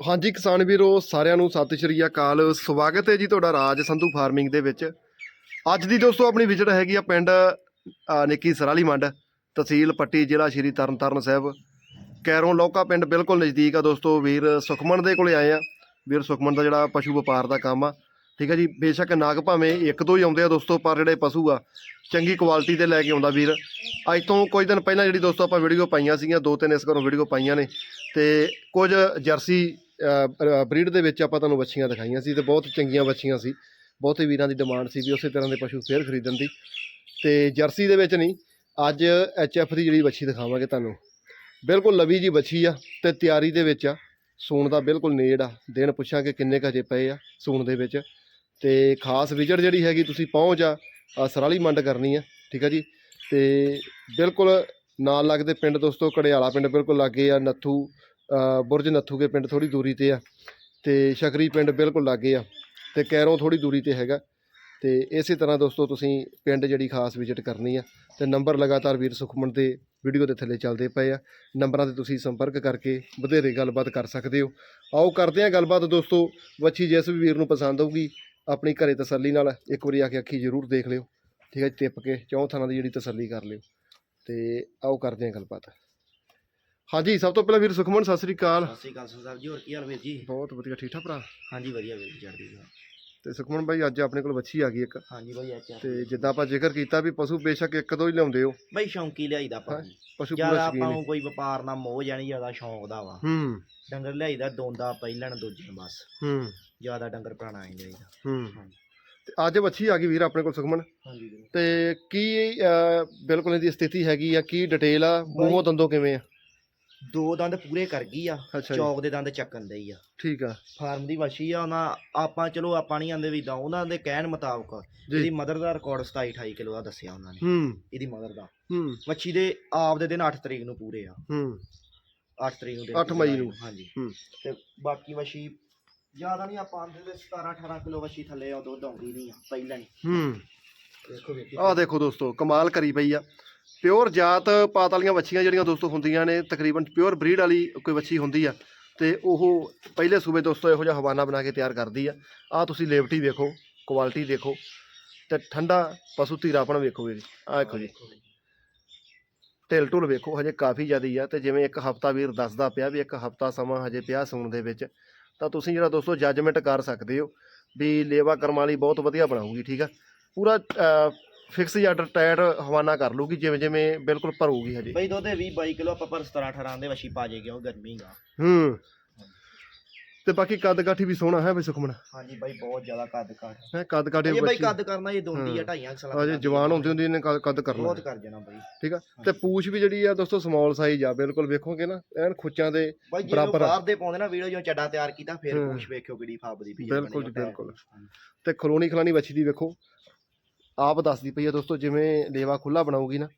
ਹਾਂਜੀ, ਕਿਸਾਨ ਵੀਰੋ, ਸਾਰਿਆਂ ਨੂੰ ਸਤਿ ਸ਼੍ਰੀ ਅਕਾਲ। ਸਵਾਗਤ ਹੈ ਜੀ ਤੁਹਾਡਾ ਰਾਜ ਸੰਧੂ ਫਾਰਮਿੰਗ ਦੇ ਵਿੱਚ। ਅੱਜ ਦੀ ਦੋਸਤੋ, ਆਪਣੀ ਵਿਜ਼ਿਟ ਹੈਗੀ ਆ ਪਿੰਡ ਨਿੱਕੀ ਸਰਾਲੀ ਮੰਡ, ਤਹਿਸੀਲ ਪੱਟੀ, ਜ਼ਿਲ੍ਹਾ ਸ਼੍ਰੀ ਤਰਨਤਾਰਨ ਸਾਹਿਬ। ਕੈਰੋਂ ਲੋਕਾ ਪਿੰਡ ਬਿਲਕੁਲ ਨਜ਼ਦੀਕ ਆ ਦੋਸਤੋ, ਵੀਰ ਸੁਖਮਨ ਦੇ ਕੋਲੇ ਆਏ ਆ। ਵੀਰ ਸੁਖਮਨ ਦਾ ਜਿਹੜਾ ਪਸ਼ੂ ਵਪਾਰ ਦਾ ਕੰਮ ਆ, ਠੀਕ ਹੈ ਜੀ? ਬੇਸ਼ੱਕ ਨਾਗ ਭਾਵੇਂ ਇੱਕ ਦੋ ਹੀ ਆਉਂਦੇ ਆ ਦੋਸਤੋ, ਪਰ ਜਿਹੜੇ ਪਸ਼ੂ ਆ, ਚੰਗੀ ਕੁਆਲਿਟੀ ਦੇ ਲੈ ਕੇ ਆਉਂਦਾ ਵੀਰ। ਅੱਜ ਤੋਂ ਕੁਝ ਦਿਨ ਪਹਿਲਾਂ ਜਿਹੜੀ ਦੋਸਤੋ ਆਪਾਂ ਵੀਡੀਓ ਪਾਈਆਂ ਸੀਗੀਆਂ, ਦੋ ਤਿੰਨ ਇਸ ਘਰੋਂ ਵੀਡੀਓ ਪਾਈਆਂ ਨੇ। ਤੇ ਕੁਝ ਜਰਸੀ ਬਰੀਡ ਦੇ ਵਿੱਚ ਆਪਾਂ ਤੁਹਾਨੂੰ ਵੱਛੀਆਂ ਦਿਖਾਈਆਂ ਸੀ ਤੇ ਬਹੁਤ ਚੰਗੀਆਂ ਵੱਛੀਆਂ ਸੀ। ਬਹੁਤੇ ਵੀਰਾਂ ਦੀ ਡਿਮਾਂਡ ਸੀ ਵੀ ਉਸੇ ਤਰ੍ਹਾਂ ਦੇ ਪਸ਼ੂ ਫੇਰ ਖਰੀਦਣ ਦੀ। ਤੇ ਜਰਸੀ ਦੇ ਵਿੱਚ ਨਹੀਂ, ਅੱਜ ਐਫ ਦੀ ਜਿਹੜੀ ਵੱਛੀ ਦਿਖਾਵਾਂਗੇ ਤੁਹਾਨੂੰ। ਬਿਲਕੁਲ ਲਵੀ ਜੀ ਵੱਛੀ ਆ ਤੇ ਤਿਆਰੀ ਦੇ ਵਿੱਚ ਆ। ਸੂਣ ਦਾ ਬਿਲਕੁਲ ਨੇੜ ਆ। ਦਿਨ ਪੁੱਛਾਂਗੇ ਕਿੰਨੇ ਕੁ ਪਏ ਆ ਸੂਣ ਦੇ ਵਿੱਚ। ਤੇ ਖਾਸ ਵਿਜਟ ਜਿਹੜੀ ਹੈਗੀ ਤੁਸੀਂ ਪਹੁੰਚ ਆ ਸਰਾਲੀ ਮੰਡ ਕਰਨੀ ਆ, ਠੀਕ ਆ ਜੀ। ਤੇ ਬਿਲਕੁਲ ਨਾਲ ਲੱਗਦੇ ਪਿੰਡ ਦੋਸਤੋ ਕੜਿਆਲਾ ਪਿੰਡ ਬਿਲਕੁਲ ਲੱਗੇ ਆ, ਨੱਥੂ ਬੁਰਜ ਨੱਥੂ ਕੇ ਪਿੰਡ ਥੋੜੀ ਦੂਰੀ ਤੇ ਆ ਤੇ ਸ਼ਕਰੀ ਪਿੰਡ ਬਿਲਕੁਲ ਲਾਗੇ ਆ ਤੇ ਕੈਰੋਂ ਥੋੜੀ ਦੂਰੀ ਤੇ ਹੈਗਾ ਤੇ ਇਸੇ ਤਰ੍ਹਾਂ ਦੋਸਤੋ ਤੁਸੀਂ ਪਿੰਡ ਜਿਹੜੀ ਖਾਸ ਵਿਜ਼ਿਟ ਕਰਨੀ ਆ ਤੇ ਨੰਬਰ ਲਗਾਤਾਰ ਵੀਰ ਸੁਖਮਨ ਦੇ ਵੀਡੀਓ ਦੇ ਥੱਲੇ ਚੱਲਦੇ ਪਏ ਆ ਨੰਬਰਾਂ ਤੇ ਤੁਸੀਂ ਸੰਪਰਕ ਕਰਕੇ ਵਧੇਰੇ ਗੱਲਬਾਤ ਕਰ ਸਕਦੇ ਹੋ। ਆਓ ਕਰਦੇ ਆ ਗੱਲਬਾਤ ਦੋਸਤੋ ਵੱਛੀ ਜਿਸ ਵੀ ਵੀਰ ਨੂੰ ਪਸੰਦ ਆਊਗੀ ਆਪਣੀ ਘਰੇ ਤਸੱਲੀ ਨਾਲ ਇੱਕ ਵਾਰੀ ਆ ਕੇ ਅੱਖੀ ਜ਼ਰੂਰ ਦੇਖ ਲਿਓ। ਠੀਕ ਹੈ ਜੀ, ਟਿੱਪ ਕੇ ਚੌਂ ਥਾਂ ਦੀ ਜਿਹੜੀ ਤਸੱਲੀ ਕਰ ਲਿਓ। ਤੇ ਆਓ ਕਰਦੇ ਆ ਗੱਲਬਾਤ। ਹਾਂਜੀ ਸਭ ਤੋਂ ਪਹਿਲਾਂ ਵੀਰ ਸੁਖਮਨ ਸਤਿ ਸ੍ਰੀ ਅਕਾਲ। ਸਤਿ ਸ਼੍ਰੀ ਅਕਾਲ ਸਾਹਿਬ ਜੀ ਹੋਰ ਕੀ ਹਾਲ ਵੀਰ ਜੀ? ਬਹੁਤ ਵਧੀਆ ਠੀਕ ਠਾਕ ਭਰਾ? ਹਾਂਜੀ ਵਧੀਆ ਵੀਰ ਜੀ ਚੜ੍ਹਦੀ ਕਲਾ। ਤੇ ਸੁਖਮਨ ਭਾਈ ਅੱਜ ਆਪਣੇ ਕੋਲ ਵੱਛੀ ਆ ਗਈ ਇੱਕ। ਹਾਂਜੀ ਭਾਈ ਅੱਛਾ ਤੇ ਜਿੱਦਾਂ ਆਪਾਂ ਜ਼ਿਕਰ ਕੀਤਾ ਵੀ ਪਸ਼ੂ ਬੇਸ਼ੱਕ ਇੱਕ ਦੋ ਹੀ ਲਿਆਉਂਦੇ ਹੋ। ਭਾਈ ਸ਼ੌਂਕੀ ਲਿਆਈਦਾ ਆਪਾਂ। ਪਸ਼ੂ ਜ਼ਿਆਦਾ ਪੂਰਾ ਆਪਾਂ ਸ਼ਕੀਨ ਨੂੰ ਕੋਈ ਵਪਾਰ ਨਾਲ ਮੋਹ ਜਾਣੀ ਜ਼ਿਆਦਾ ਸ਼ੌਂਕ ਦਾ ਵਾ। ਹੂੰ। ਡੰਗਰ ਲਿਆਈਦਾ ਦੋਂਦਾ ਪਹਿਲਣ ਦੂਜੇ ਬਸ। ਹੂੰ। ਜ਼ਿਆਦਾ ਡੰਗਰ ਪੁਰਾਣਾ ਨਹੀਂ ਜਾਈਦਾ ਹੂੰ। ਤੇ ਅੱਜ ਵੱਛੀ ਆ ਗਈ ਵੀਰ ਆਪਣੇ ਕੋਲ ਸੁਖਮਨ। ਹਾਂਜੀ ਤੇ ਕੀ ਅਹ, ਬਿਲਕੁਲ ਇਹਦੀ ਸਥਿਤੀ ਹੈਗੀ ਆ ਕੀ ਡਿਟੇਲ ਆ? ਮੂੰਹੋਂ ਦੰਦੋਂ ਕਿਵੇਂ ਆ? ਦੋ ਦੰਦ ਪੂਰੇ ਕਰ ਗਈ ਆ ਅੱਛਾ ਜੀ। ਚੌਕ ਦੇ ਦੰਦ ਚੱਕਣ ਦੇ ਹੀ ਆ। ਠੀਕ ਆ। ਫਾਰਮ ਦੀ ਵਸ਼ੀ ਆ ਉਹਨਾਂ ਆਪਾਂ ਚਲੋ ਆਪਾਂ ਨਹੀਂ ਆਂਦੇ ਵੀ ਤਾਂ ਉਹਨਾਂ ਦੇ ਕਹਿਣ ਮੁਤਾਬਕ ਜੀ। ਇਹਦੀ ਮਦਰ ਦਾ ਰਿਕਾਰਡ 27 28 ਕਿਲੋ ਦਾ ਦੱਸਿਆ ਉਹਨਾਂ ਨੇ। ਹੂੰ। ਇਹਦੀ ਮਦਰ ਦਾ। ਹੂੰ। ਵੱਛੀ ਦੇ ਆਪ ਦੇ ਦਿਨ 8 ਤਰੀਕ ਨੂੰ ਪੂਰੇ ਆ। ਹੂੰ। 8 ਤਰੀਕ ਨੂੰ ਦਿਨ 8 ਮਈ ਨੂੰ। ਹਾਂਜੀ। ਹੂੰ। ਤੇ ਬਾਕੀ ਵਸ਼ੀ ਜ਼ਿਆਦਾ ਨਹੀਂ ਆਪਾਂ ਆਂਦੇ ਤੇ 17 18 ਕਿਲੋ ਵਸ਼ੀ ਥੱਲੇ ਆ ਦੁੱਧ ਆਉਂਦੀ ਨਹੀਂ ਆ ਪਹਿਲਾਂ ਹੀ। ਹੂੰ। ਦੇਖੋ ਵੇਖੀ ਆਹ ਦੇਖੋ ਦੋਸਤੋ ਕਮਾਲ ਕਰੀ ਪਈ ਆ। ਪਿਓਰ ਜਾਤ ਪਾਤ ਵਾਲੀਆਂ ਵੱਛੀਆਂ ਜਿਹੜੀਆਂ ਦੋਸਤੋ ਹੁੰਦੀਆਂ ਨੇ, ਤਕਰੀਬਨ ਪਿਓਰ ਬਰੀਡ ਵਾਲੀ ਕੋਈ ਵੱਛੀ ਹੁੰਦੀ ਆ ਤੇ ਉਹ ਪਹਿਲੇ ਸੂਬੇ ਦੋਸਤੋ ਇਹੋ ਜਿਹਾ ਹਵਾਨਾ ਬਣਾ ਕੇ ਤਿਆਰ ਕਰਦੀ ਆ। ਆਹ ਤੁਸੀਂ ਲੇਵਟੀ ਵੇਖੋ, ਕੁਆਲਿਟੀ ਦੇਖੋ ਤੇ ਠੰਡਾ ਪਸ਼ੂ ਧੀਰਾਪਣ ਵੇਖੋ ਵੀਰ, ਆਹ ਦੇਖੋ ਜੀ। ਢਿਲ ਢੁਲ ਵੇਖੋ, ਹਜੇ ਕਾਫੀ ਜ਼ਿਆਦੀ ਆ ਤੇ ਜਿਵੇਂ ਇੱਕ ਹਫਤਾ ਵੀਰ ਦੱਸਦਾ ਪਿਆ ਵੀ ਇੱਕ ਹਫਤਾ ਸਮਾਂ ਹਜੇ ਪਿਆ ਸੌਣ ਦੇ ਵਿੱਚ, ਤਾਂ ਤੁਸੀਂ ਜਿਹੜਾ ਦੋਸਤੋ ਜੱਜਮੈਂਟ ਕਰ ਸਕਦੇ ਹੋ ਵੀ ਲੇਵਾ ਕਰਮਾਲੀ ਬਹੁਤ ਵਧੀਆ ਬਣਾਊਗੀ, ਠੀਕ ਆ? ਪੂਰਾ ਫਿਕਸ ਜਾਂ ਟਾਇਰ ਹਵਾਨਾ ਕਰ ਲੂਗੀ ਜਿਵੇਂ ਜਿਵੇਂ ਬਿਲਕੁਲ ਭਰੂਗੀ ਹਜੇ। ਬਈ ਦੁੱਧ 20 22 ਕਿਲੋ ਆਪਾਂ ਪਰ 17 18 ਦੇ ਵਸ਼ੀ ਪਾ ਜੇ ਉਹ ਗਰਮੀ ਗਾ ਹੂੰ। ਤੇ ਬਾਕੀ ਕੱਦ ਕਾਠੀ ਵੀ ਸੋਹਣਾ ਹੈ ਬਈ ਸੁਖਮਣ ਹਾਂਜੀ ਬਾਈ ਬਹੁਤ ਜ਼ਿਆਦਾ ਕੱਦ ਕਰ ਹੈ ਕੱਦ ਕਾਠੀ ਇਹ ਬਾਈ ਬੱਚੀ ਕੱਦ ਕਰਨਾ ਇਹ ਦੋਂਦੀ ਆ। ਢਾਈਆਂ ਕੁ ਸਾਲਾਂ ਦੀ ਜਵਾਨ ਹੁੰਦੀ ਹੁੰਦੀ ਇਹਨੇ ਕੱਦ- ਕੱਦ ਕਰਨਾ। ਬਹੁਤ ਕਰ ਜਾਣਾ ਬਾਈ। ਠੀਕ ਆ? ਤੇ ਪੂਛ ਵੀ ਜਿਹੜੀ ਆ ਦੋਸਤੋ ਸਮਾਲ ਸਾਈਜ਼ ਆ ਬਿਲਕੁਲ ਵੇਖੋਗੇ ਨਾ ਐਨ ਖੁੱਚਾਂ ਦੇ ਬਾਈ ਜੇ ਬਰਾਬਰ ਆ। ਬਾਹਰ ਦੇ ਪਾਉਂਦੇ ਨਾ ਵੀਡੀਓ ਜੋ ਚੱਡਾ ਤਿਆਰ ਕੀਤਾ ਫਿਰ ਹਾਂ। ਪੁੱਛ ਵੇਖਿਓ ਕਿਹੜੀ ਫਾਬਦੀ ਪਈ ਆ ਬਿਲਕੁਲ ਜੀ, ਬਣੀ ਆ ਬਿਲਕੁਲ। ਹਾਂਜੀ। ਤੇ ਖਲੋਣੀ ਖਲਾਣੀ ਵੱਛੀ ਦੀ ਵੇਖੋ। ਆਪ ਦੱਸਦੀ ਪਈ ਆ ਦੋਸਤੋ, ਜਿਵੇਂ ਲੇਵਾ ਖੁੱਲਾ ਬਣਾਉਗੀ ਨਾ,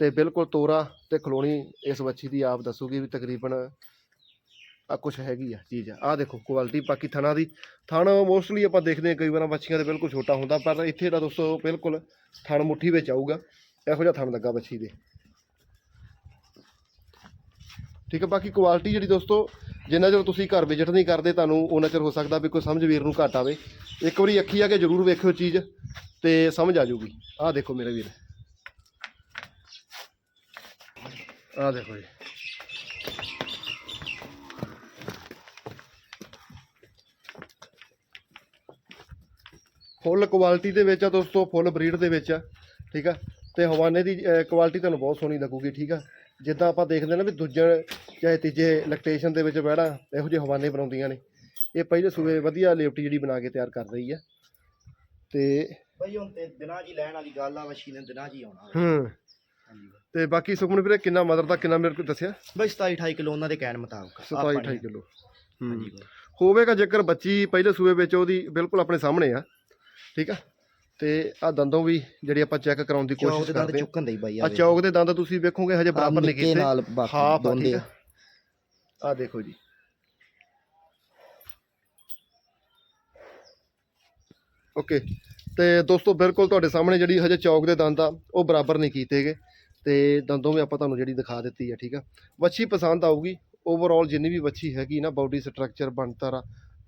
ਤੇ ਬਿਲਕੁਲ ਤੋਰਾ ਤੇ ਖਲੋਣੀ ਇਸ ਵੱਛੀ ਦੀ ਆਪ ਦੱਸੂਗੀ ਵੀ ਤਕਰੀਬਨ ਆ ਕੁਛ ਹੈਗੀ ਆ ਚੀਜ਼ ਆ। ਆਹ ਦੇਖੋ ਕੁਆਲਿਟੀ ਬਾਕੀ ਥਣਾ ਦੀ। ਥਣ ਮੋਸਟਲੀ ਆਪਾਂ ਦੇਖਦੇ ਹਾਂ ਕਈ ਵਾਰ ਵੱਛੀਆਂ ਦੇ ਬਿਲਕੁਲ ਛੋਟਾ ਹੁੰਦਾ, ਪਰ ਇੱਥੇ ਜਿਹੜਾ ਦੋਸਤੋ ਬਿਲਕੁਲ ਥਣ ਮੁੱਠੀ ਵਿੱਚ ਆਊਗਾ। ਇਹੋ ਜਿਹਾ ਥਣ ਲੱਗਾ ਵੱਛੀ ਦੇ। ਠੀਕ ਹੈ ਬਾਕੀ ਕੁਆਲਿਟੀ ਜਿਹੜੀ ਦੋਸਤੋ ਜਿੰਨਾ ਚਿਰ ਤੁਸੀਂ ਘਰ ਵਿਜ਼ਿਟ ਨਹੀਂ ਕਰਦੇ, ਤੁਹਾਨੂੰ ਉਹਨਾਂ ਚਿਰ ਹੋ ਸਕਦਾ ਵੀ ਕੋਈ ਸਮਝ ਵੀਰ ਨੂੰ ਘੱਟ ਆਵੇ। ਇੱਕ ਵਾਰੀ ਅੱਖੀ ਆ ਕੇ ਜ਼ਰੂਰ ਵੇਖਿਓ ਚੀਜ਼, ਤੇ ਸਮਝ ਆ ਜਾਊਗੀ। ਆਹ ਦੇਖੋ ਮੇਰੇ ਵੀਰ। ਆਹ ਦੇਖੋ ਜੀ। ਫੁੱਲ ਕੁਆਲਿਟੀ ਦੇ ਵਿੱਚ ਆ ਦੋਸਤੋ, ਫੁੱਲ ਬਰੀਡ ਦੇ ਵਿੱਚ ਆ, ਠੀਕ ਆ। ਤੇ ਹਵਾਨੇ ਦੀ ਕੁਆਲਿਟੀ ਤੁਹਾਨੂੰ ਬਹੁਤ ਸੋਹਣੀ ਲੱਗੂਗੀ, ਠੀਕ ਆ। ਜਿੱਦਾਂ ਆਪਾਂ ਦੇਖਦੇ ਨਾ ਵੀ ਦੂਜੇ ਚਾਹੇ ਤੀਜੇ ਲੈਕਟੇਸ਼ਨ ਦੇ ਵਿੱਚ ਬਹਿਣਾ ਇਹੋ ਜਿਹੇ ਹਵਾਨੇ ਬਣਾਉਂਦੀਆਂ ਨੇ। ਇਹ ਪਹਿਲੇ ਸੂਏ ਵਧੀਆ ਲਿਫਟ ਜਿਹੜੀ ਬਣਾ ਕੇ ਤਿਆਰ ਕਰ ਰਹੀ ਆ। ਤੇ ਬਈ ਹੁਣ ਤੇ ਦਿਨਾਂ ਜੀ ਲੈਣ ਵਾਲੀ ਗੱਲ ਆ ਵਸ਼ੀ ਨੇ ਦਿਨਾਂ ਜੀ ਆਉਣਾ। ਹੂੰ। ਤੇ ਬਾਕੀ ਸੁਖਮਨ ਵੀਰੇ ਕਿੰਨਾ ਮਦਰ ਦਾ ਕਿੰਨਾ ਮੇਰੇ ਕੋਲ ਦੱਸਿਆ? ਬਈ 27 28 ਕਿਲੋ ਉਹਨਾਂ ਦੇ ਕਹਿਣ ਮੁਤਾਬਕ 27 ਆਪਾਂ 28 ਨਹੀਂ। ਕਿਲੋ। ਹੂੰ। ਹੋਵੇਗਾ ਜੇਕਰ ਬੱਚੀ ਪਹਿਲੇ ਸੂਏ ਵਿੱਚ ਉਹਦੀ ਬਿਲਕੁਲ ਆਪਣੇ ਸਾਹਮਣੇ ਆ ਠੀਕ ਆ? ਤੇ ਆ ਦੰਦੋਂ ਵੀ ਜਿਹੜੀ ਆਪਾਂ ਚੈੱਕ ਕਰਾਉਣ ਦੀ ਚੌਕ ਕੋਸ਼ਿਸ਼ ਦੇ ਦੰਦ ਕਰਦੇ ਚੁੱਕਣ ਦੇ ਬਾਈ ਆ ਚੌਕ ਦੇ ਦੰਦ ਤੁਸੀਂ ਵੇਖੋਗੇ ਹਜੇ ਬਰਾਬਰ ਨਹੀਂ ਕੀਤੇ। ਨਾਲ ਹਾਫ ਬਾਕੀ ਆ ਦੋਂਦੇ ਠੀਕ ਆ। ਆ ਆ ਦੇਖੋ ਜੀ। ਓਕੇ ਤੇ ਦੋਸਤੋ ਬਿਲਕੁਲ ਤੁਹਾਡੇ ਸਾਹਮਣੇ ਜਿਹੜੀ ਹਜੇ ਚੌਕ ਦੇ ਦੰਦ ਆ ਉਹ ਬਰਾਬਰ ਨਹੀਂ ਕੀਤੇਗੇ ਤੇ ਦੰਦੋਂ ਵੀ ਆਪਾਂ ਤੁਹਾਨੂੰ ਜਿਹੜੀ ਦਿਖਾ ਦਿੱਤੀ ਆ ਠੀਕ ਆ। ਵੱਛੀ ਪਸੰਦ ਆਊਗੀ। ਓਵਰਆਲ ਜਿੰਨੀ ਵੀ ਬੱਚੀ ਹੈਗੀ ਨਾ ਬਾਡੀ ਸਟਰਕਚਰ ਬਣਤਰ ਆ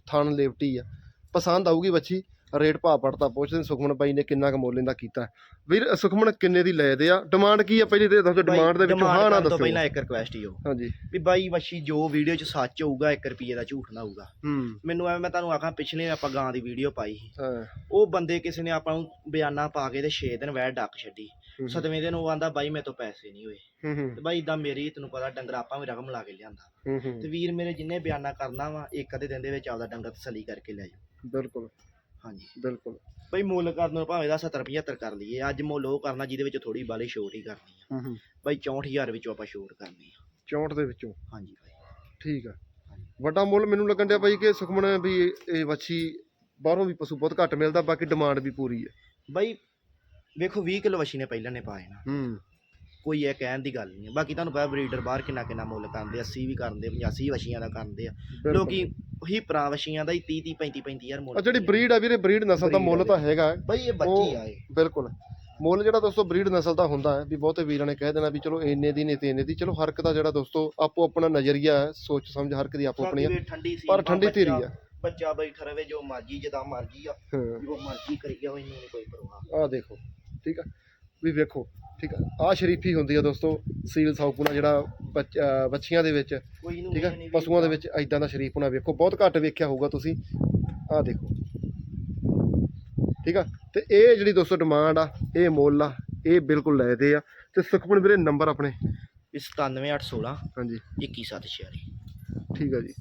ਥਣ ਲੇਵਟੀ ਆ ਪਸੰਦ ਆਊਗੀ ਬੱਚੀ ਰੇਟ ਭਾਅ ਪੜਤਾ ਪੁੱਛਦੇ ਸੁਖਮਨ ਬਾਈ ਨੇ ਕਿੰਨਾ ਕੁ ਮੁੱਲ ਇਹਦਾ ਕੀਤਾ। ਵੀਰ ਸੁਖਮਨ ਕਿੰਨੇ ਦੀ ਲੈ ਦੇ ਆ? ਡਿਮਾਂਡ ਕੀ ਆ ਪਹਿਲੀ ਤੇ ਦੱਸੋ ਡਿਮਾਂਡ ਦੇ ਵਿੱਚ ਹਾਂ ਨਾ ਦੱਸੋ ਪਹਿਲਾਂ ਇੱਕ ਰਿਕੁਐਸਟ ਹੀ ਹੋ ਹਾਂਜੀ। ਵੀ ਬਾਈ ਵਸ਼ੀ ਜੋ ਵੀਡੀਓ 'ਚ ਸੱਚ ਹੋਊਗਾ 1 ਰੁਪਏ ਦਾ ਝੂਠ ਨਾ ਹੋਊਗਾ। ਹੂੰ। ਮੈਨੂੰ ਐਵੇਂ ਮੈਂ ਤੁਹਾਨੂੰ ਆਖਾਂ ਪਿਛਲੇ ਆਪਾਂ ਗਾਂ ਦੀ ਵੀਡੀਓ ਪਾਈ ਸੀ। ਹਾਂ। ਉਹ ਬੰਦੇ ਕਿਸੇ ਨੇ ਆਪਾਂ ਨੂੰ ਬਿਆਨਾ ਪਾ ਕੇ ਤੇ 6 ਦਿਨ ਵੈਰ ਡੱਕ ਛੱਡੀ। ਸਤਵੇਂ ਦਿਨ ਉਹ ਆਂਦਾ ਬਾਈ ਮੇਰੇ ਤੋਂ ਪੈਸੇ ਨਹੀਂ ਹੋਏ। ਤੇ ਬਾਈ ਇਦਾਂ ਮੇਰੀ ਤੈਨੂੰ ਪਤਾ ਡੰਗਰ ਆਪਾਂ ਵੀ ਰਕਮ ਲਾ ਕੇ ਲਿਆਂਦਾ। ਤੇ ਵੀਰ ਮੇਰੇ ਜਿੰਨੇ ਬਿਆਨਾ ਕਰਨਾ ਵਾ ਇੱਕ ਅੱਧੇ ਦਿਨ ਦੇ ਵਿੱਚ ਆਪਦਾ ਡੰਗਰ ਤਸੱਲੀ ਕਰਕੇ ਲੈ ਜਾਓ। ਬਿਲਕੁਲ। ਹਾਂਜੀ। ਬਿਲਕੁਲ। ਬਈ ਮੁੱਲ ਕਰਨ ਨੂੰ ਭਾਵੇਂ ਦਾ 70 75 ਕਰ ਲਈਏ ਅੱਜ ਮੁੱਲ ਉਹ ਕਰਨਾ ਜਿਹਦੇ ਵਿੱਚ ਥੋੜੀ ਬਾਲੀ ਛੋਟ ਹੀ ਕਰਨੀ ਆ। ਹੂੰ ਹੂੰ। ਬਾਈ 64000 ਵਿੱਚੋਂ ਆਪਾਂ ਛੋਟ ਕਰਨੀ ਆ। 64 ਦੇ ਵਿੱਚੋਂ? ਹਾਂਜੀ ਬਾਈ। ਠੀਕ ਆ। ਵੱਡਾ ਮੁੱਲ ਮੈਨੂੰ ਲੱਗਣ ਡਿਆ ਬਾਈ ਕਿ ਸੁਖਮਨ ਵੀ ਇਹ- ਵੱਛੀ ਬਾਹਰੋਂ ਵੀ ਪਸ਼ੂ ਬਹੁਤ ਘੱਟ ਮਿਲਦਾ ਬਾਕੀ ਡਿਮਾਂਡ ਵੀ ਪੂਰੀ ਹੈ ਬਾਈ ਵੇਖੋ 20 ਕਿਲੋ ਵਸ਼ੀ ਨੇ ਪਹਿਲਾਂ ਨੇ ਪਾਏ ਨਾ ਹੂੰ। ਕੋਈ ਇਹ ਕਹਿਣ ਦੀ ਗੱਲ ਨਹੀਂ ਹੈ। ਬਾਕੀ ਤੁਹਾਨੂੰ ਪਤਾ ਬਰੀਡਰ ਬਾਹਰ ਕਿੰਨਾ ਕਿੰਨਾ ਮੁੱਲ ਕਰਦੇ 80 ਵੀ ਕਰਦੇ 85 ਵਸ਼ੀਆਂ ਦਾ ਕਰਦੇ ਆ। ਬਿਲਕੁਲ। ਲੋਕੀ ਉਹੀ ਭਰਾ ਵਸ਼ੀਆਂ ਦਾ ਹੀ 30 30 35 35000 ਮੁੱਲ ਆ ਜਿਹੜੀ ਬਰੀਡ ਆ ਵੀਰੇ ਬਰੀਡ ਨਸਲ ਦਾ breed ਮੁੱਲ ਆ ਤਾਂ ਹੈਗਾ। ਹੈ। ਬਾਈ ਇਹ ਬੱਚੀ ਉਹ- ਆ ਇਹ। ਬਿਲਕੁਲ। ਮੁੱਲ ਜਿਹੜਾ ਦੋਸਤੋ ਬਰੀਡ ਨਸਲ ਦਾ ਹੁੰਦਾ ਹੈ ਵੀ ਬਹੁਤੇ ਵੀਰਾਂ ਨੇ ਕਹਿ ਦੇਣਾ ਵੀ ਚਲੋ ਇੰਨੇ ਦੀ ਨਹੀਂ ਤੇ ਇੰਨੇ ਦੀ। ਚਲੋ ਹਰ ਇੱਕ ਦਾ ਜਿਹੜਾ ਦੋਸਤੋ ਆਪੋ ਆਪਣਾ ਨਜ਼ਰੀਆ ਹੈ ਸੋਚ ਸਮਝ ਹਰ ਇੱਕ ਦੀ ਆਪੋ ਆਪਣੀ ਆ। ਬਾਕੀ ਠੰਡੀ ਸੀ ਪਰ ਠੰਡੀ ਧੀਰੀ ਆ। ਬੱਚਾ ਬੈਠਾ ਰਵੇ ਜੋ ਮਰਜ਼ੀ ਜਦਾਂ ਮਰਜ਼ੀ ਆ। ਹਾਂ। ਜੋ ਮਰਜ਼ੀ ਕਰੀ ਜਾਓ ਇਹਨੂੰ ਨੀ ਕੋਈ ਪਰਵਾਹ। ਆ ਦੇਖੋ ਠੀਕ ਆ। ਵੀ ਵੇਖੋ ਠੀਕ ਆ ਆ ਸ਼ਰੀਫੀ ਹੁੰਦੀ ਆ ਦੋਸਤੋ ਸੀਲ ਸੌਪੂਣਾ ਜਿਹੜਾ ਬੱਚੀਆਂ ਦੇ ਵਿੱਚ ਠੀਕ ਆ ਪਸ਼ੂਆਂ ਦੇ ਵਿੱਚ ਐਦਾਂ ਦਾ ਸ਼ਰੀਫਪੁਣਾ ਵੇਖੋ ਬਹੁਤ ਘੱਟ ਵੇਖਿਆ ਹੋਊਗਾ ਤੁਸੀਂ ਆਹ ਦੇਖੋ। ਠੀਕ ਆ ਤੇ ਇਹ ਜਿਹੜੀ ਦੋਸਤੋ ਡਿਮਾਂਡ ਆ ਇਹ ਮੁੱਲ ਆ ਇਹ ਬਿਲਕੁਲ ਲੈਦੇ ਆ। ਤੇ ਸੁਖਮਨ ਵੀਰੇ ਨੰਬਰ ਆਪਣੇ? ਵੀ 97816 ਹਾਂਜੀ। 21746 ਠੀਕ ਆ ਜੀ।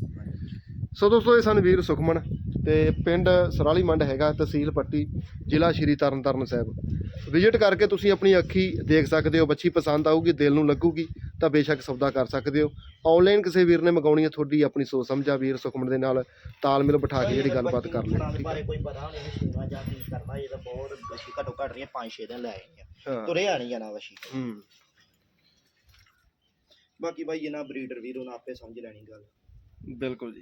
ਸੋ ਦੋਸਤੋ ਇਹ ਸਨ ਵੀਰ ਸੁਖਮਨ ਤੇ ਪਿੰਡ ਸਰਾਲੀ ਮੰਡ ਹੈਗਾ ਤਹਿਸੀਲ ਪੱਟੀ ਜ਼ਿਲ੍ਹਾ ਸ਼੍ਰੀ ਤਰਨਤਾਰਨ ਸਾਹਿਬ। ਵਿਜ਼ਿਟ ਕਰਕੇ ਤੁਸੀਂ ਆਪਣੀ ਅੱਖੀ ਦੇਖ ਸਕਦੇ ਹੋ ਬੱਚੀ ਪਸੰਦ ਆਊਗੀ ਦਿਲ ਨੂੰ ਲੱਗੂਗੀ ਤਾਂ ਬੇਸ਼ੱਕ ਸੌਦਾ ਕਰ ਸਕਦੇ ਹੋ। ਆਨਲਾਈਨ ਕਿਸੇ ਵੀਰ ਨੇ ਮੰਗਾਉਣੀ ਹੈ ਤੁਹਾਡੀ ਆਪਣੀ ਸੋਚ ਸਮਝਾ ਵੀਰ ਸੁਖਮਨ ਦੇ ਨਾਲ ਤਾਲਮੇਲ ਬਿਠਾ ਕੇ ਜਿਹੜੀ ਗੱਲਬਾਤ ਕਰ ਬੱਚੇ ਨੂੰ ਲਈ ਦੇ ਬਾਰੇ ਕੋਈ ਪਤਾ ਨਹੀਂ ਸੁਣਾ ਜਾਂ ਕੀ ਕਰਨਾ ਇਹ ਤਾਂ ਬਹੁਤ ਵਸ਼ੀ ਘਟੋ ਘਟ ਰਹੀਆਂ 5-6 ਦਿਨ ਲੈ ਆਏ ਆ ਹਾਂ ਤੁਰਿਆ ਨਹੀਂ ਜਾਣਾ ਵਸ਼ੀ ਹੂੰ। ਬਾਕੀ ਬਾਈ ਇਹਨਾਂ ਬਰੀਡਰ ਵੀਰ ਉਹਨਾਂ ਆਪੇ ਸਮਝ ਲੈਣੀ ਗੱਲ। ਬਿਲਕੁਲ ਜੀ।